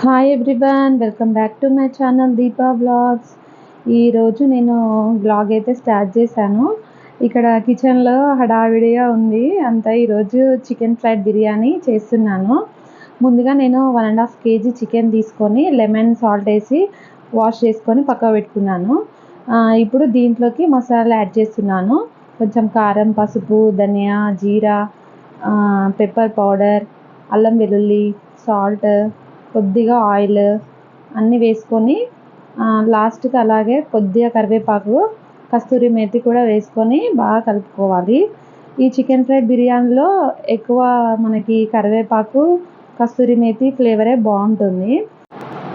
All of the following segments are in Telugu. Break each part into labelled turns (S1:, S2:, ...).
S1: Hi everyone welcome back to my channel Deepa blogs ఈరోజు నేను బ్లాగ్ అయితే స్టార్ట్ చేశాను. ఇక్కడ కిచెన్లో హడావిడిగా ఉంది. అంతా ఈరోజు చికెన్ ఫ్రైడ్ బిర్యానీ చేస్తున్నాను. ముందుగా నేను one and half KG chicken తీసుకొని లెమన్ సాల్ట్ వేసి వాష్ చేసుకొని పక్క పెట్టుకున్నాను. ఇప్పుడు దీంట్లోకి మసాలా యాడ్ చేస్తున్నాను. కొంచెం కారం పసుపు ధనియా జీరా పెప్పర్ పౌడర్ అల్లం వెల్లుల్లి సాల్ట్ కొద్దిగా ఆయిల్ అన్నీ వేసుకొని లాస్ట్కి అలాగే కొద్దిగా కరివేపాకు కస్తూరి మేతి కూడా వేసుకొని బాగా కలుపుకోవాలి. ఈ చికెన్ ఫ్రైడ్ బిర్యానీలో ఎక్కువ మనకి కరివేపాకు కస్తూరి మేతి ఫ్లేవరే బాగుంటుంది.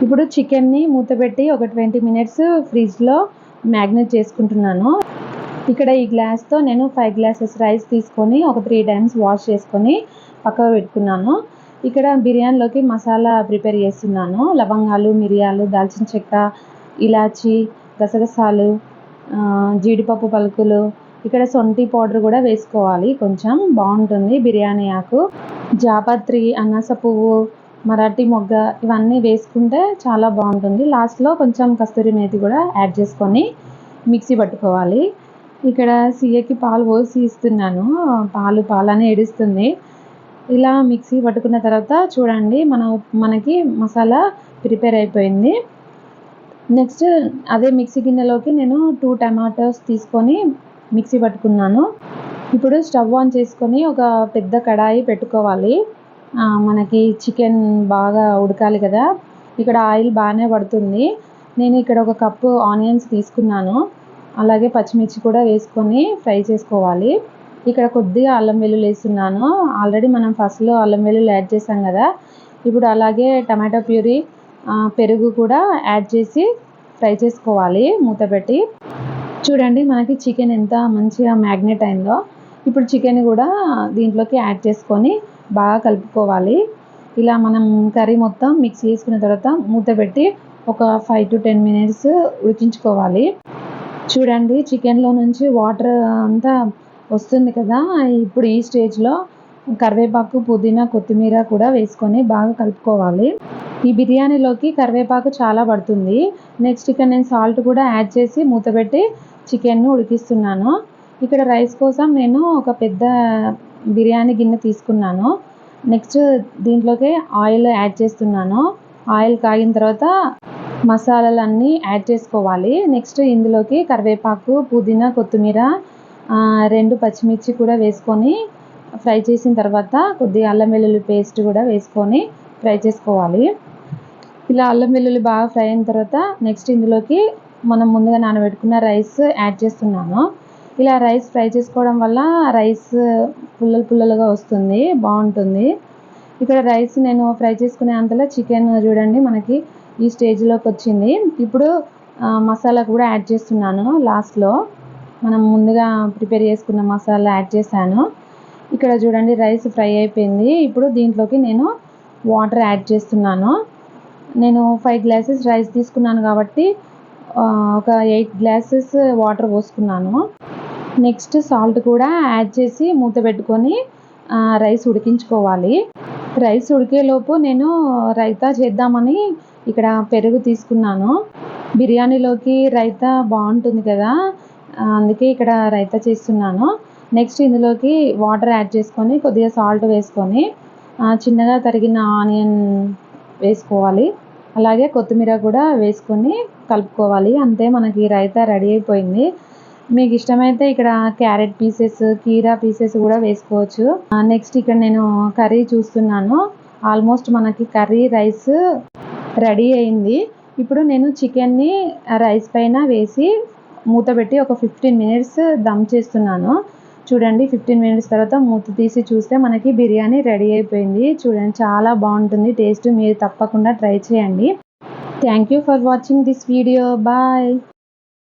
S1: ఇప్పుడు చికెన్ని మూతపెట్టి ఒక ట్వంటీ మినిట్స్ ఫ్రిడ్జ్లో మ్యాగ్నేట్ చేసుకుంటున్నాను. ఇక్కడ ఈ గ్లాస్తో నేను ఫైవ్ గ్లాసెస్ రైస్ తీసుకొని ఒక త్రీ టైమ్స్ వాష్ చేసుకొని పక్కకు పెట్టుకున్నాను. ఇక్కడ బిర్యానీలోకి మసాలా ప్రిపేర్ చేస్తున్నాను. లవంగాలు మిరియాలు దాల్చిన చెక్క ఇలాచి గసగసాలు జీడిపప్పు పలుకులు. ఇక్కడ సొంటి పౌడర్ కూడా వేసుకోవాలి కొంచెం. బాగుంటుంది బిర్యానీ ఆకు. జాపత్రి అనాస పువ్వు మరాఠీ మొగ్గ ఇవన్నీ వేసుకుంటే చాలా బాగుంటుంది. లాస్ట్లో కొంచెం కస్తూరి మేతి కూడా యాడ్ చేసుకొని మిక్సీ పట్టుకోవాలి. ఇక్కడ సీఏకి పాలు పోసి ఇస్తున్నాను. పాలు పాలని ఏడుస్తుంది. ఇలా మిక్సీ పట్టుకున్న తర్వాత చూడండి మన మనకి మసాలా ప్రిపేర్ అయిపోయింది. నెక్స్ట్ అదే మిక్సీ గిన్నెలోకి నేను టూ టమాటోస్ తీసుకొని మిక్సీ పట్టుకున్నాను. ఇప్పుడు స్టవ్ ఆన్ చేసుకొని ఒక పెద్ద కడాయి పెట్టుకోవాలి. మనకి చికెన్ బాగా ఉడకాలి కదా. ఇక్కడ ఆయిల్ బాగానే పడుతుంది. నేను ఇక్కడ ఒక కప్పు ఆనియన్స్ తీసుకున్నాను. అలాగే పచ్చిమిర్చి కూడా వేసుకొని ఫ్రై చేసుకోవాలి. ఇక్కడ కొద్దిగా అల్లం వెల్లుల్లి వేస్తున్నాను. ఆల్రెడీ మనం ఫస్ట్లో అల్లం వెల్లుల్లి యాడ్ చేసాం కదా. ఇప్పుడు అలాగే టమాటో ప్యూరీ పెరుగు కూడా యాడ్ చేసి ఫ్రై చేసుకోవాలి మూత పెట్టి. చూడండి మనకి చికెన్ ఎంత మంచిగా మ్యాగ్నెట్ అయిందో. ఇప్పుడు చికెన్ కూడా దీంట్లోకి యాడ్ చేసుకొని బాగా కలుపుకోవాలి. ఇలా మనం కర్రీ మొత్తం మిక్స్ చేసుకున్న తర్వాత మూత పెట్టి ఒక ఫైవ్ టు టెన్ మినిట్స్ ఉడికించుకోవాలి. చూడండి చికెన్లో నుంచి వాటర్ అంతా వస్తుంది కదా. ఇప్పుడు ఈ స్టేజ్లో కరివేపాకు పుదీనా కొత్తిమీర కూడా వేసుకొని బాగా కలుపుకోవాలి. ఈ బిర్యానీలోకి కరివేపాకు చాలా పడుతుంది. నెక్స్ట్ ఇక్కడ నేను సాల్ట్ కూడా యాడ్ చేసి మూతపెట్టి చికెన్ను ఉడికిస్తున్నాను. ఇక్కడ రైస్ కోసం నేను ఒక పెద్ద బిర్యానీ గిన్నె తీసుకున్నాను. నెక్స్ట్ దీంట్లోకి ఆయిల్ యాడ్ చేస్తున్నాను. ఆయిల్ కాగిన తర్వాత మసాలాలన్నీ యాడ్ చేసుకోవాలి. నెక్స్ట్ ఇందులోకి కరివేపాకు పుదీనా కొత్తిమీర రెండు పచ్చిమిర్చి కూడా వేసుకొని ఫ్రై చేసిన తర్వాత కొద్దిగా అల్లం వెల్లుల్లి పేస్ట్ కూడా వేసుకొని ఫ్రై చేసుకోవాలి. ఇలా అల్లం వెల్లుల్లి బాగా ఫ్రై అయిన తర్వాత నెక్స్ట్ ఇందులోకి మనం ముందుగా నానబెట్టుకున్న రైస్ యాడ్ చేస్తున్నాను. ఇలా రైస్ ఫ్రై చేసుకోవడం వల్ల రైస్ పుల్లలు పుల్లలుగా వస్తుంది బాగుంటుంది. ఇక్కడ రైస్ నేను ఫ్రై చేసుకునే అంతలో చికెన్ చూడండి మనకి ఈ స్టేజ్లోకి వచ్చింది. ఇప్పుడు మసాలా కూడా యాడ్ చేస్తున్నాను లాస్ట్లో. మనం ముందుగా ప్రిపేర్ చేసుకున్న మసాలా యాడ్ చేశాను. ఇక్కడ చూడండి రైస్ ఫ్రై అయిపోయింది. ఇప్పుడు దీంట్లోకి నేను వాటర్ యాడ్ చేస్తున్నాను. నేను ఫైవ్ గ్లాసెస్ రైస్ తీసుకున్నాను కాబట్టి ఒక ఎయిట్ గ్లాసెస్ వాటర్ పోసుకున్నాను. నెక్స్ట్ సాల్ట్ కూడా యాడ్ చేసి మూత పెట్టుకొని రైస్ ఉడికించుకోవాలి. రైస్ ఉడికేలోపు నేను రైతా చేద్దామని ఇక్కడ పెరుగు తీసుకున్నాను. బిర్యానీలోకి రైతా బాగుంటుంది కదా అందుకే ఇక్కడ రైతా చేస్తున్నాను. నెక్స్ట్ ఇందులోకి వాటర్ యాడ్ చేసుకొని కొద్దిగా సాల్ట్ వేసుకొని చిన్నగా తరిగిన ఆనియన్ వేసుకోవాలి. అలాగే కొత్తిమీర కూడా వేసుకొని కలుపుకోవాలి. అంతే మనకి రైతా రెడీ అయిపోయింది. మీకు ఇష్టమైతే ఇక్కడ క్యారెట్ పీసెస్ కీరా పీసెస్ కూడా వేసుకోవచ్చు. నెక్స్ట్ ఇక్కడ నేను కర్రీ చూస్తున్నాను. ఆల్మోస్ట్ మనకి కర్రీ రైస్ రెడీ అయింది. ఇప్పుడు నేను చికెన్ని రైస్ పైన వేసి మూత పెట్టి ఒక ఫిఫ్టీన్ మినిట్స్ దమ్ చేస్తున్నాను. చూడండి ఫిఫ్టీన్ మినిట్స్ తర్వాత మూత తీసి చూస్తే మనకి బిర్యానీ రెడీ అయిపోయింది. చూడండి చాలా బాగుంటుంది. టేస్ట్ మీరు తప్పకుండా ట్రై చేయండి. Thank you for watching this video bye